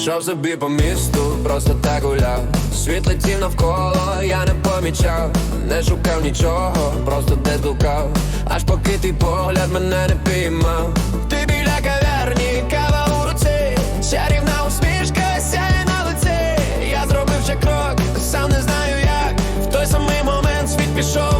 Йшов собі по місту, просто так гуляв. Світ летів навколо, я не помічав. Не шукав нічого, просто десь блукав Аж поки твій погляд мене не піймав. Ти біля каверні, кава у руці. Чарівна усмішка сяє на лиці. Я зробив ще крок, сам не знаю як. В той самий момент світ пішов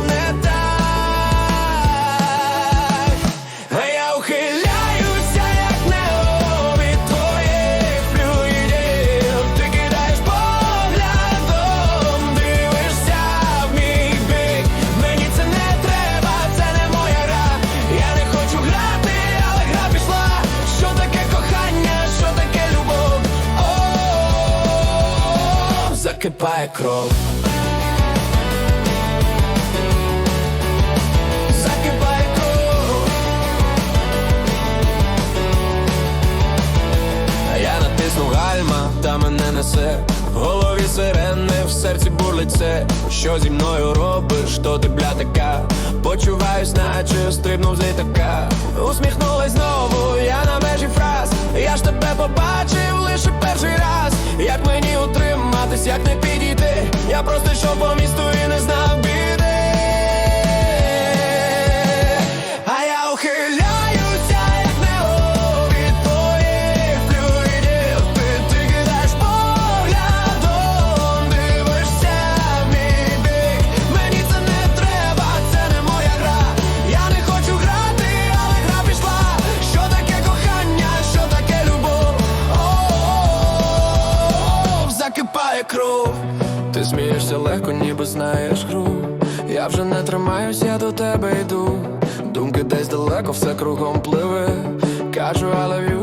закипає кров. Закипає кров. Я натиснув гальма, та мене несе. В голові сирени, в серці бурлить це. Що зі мною робиш, то ти бля така. Почуваюсь, наче стрибнув з літака. Усміхнулась знову, я на межі фраз. Я ж тебе побачив лише перший раз. Як утриматись, як не підійти. Я просто йшов по місту і не кров. Ти смієшся легко, ніби знаєш гру. Я вже не тримаюсь, я до тебе йду. Думки десь далеко, все кругом пливе. Кажу, I love you,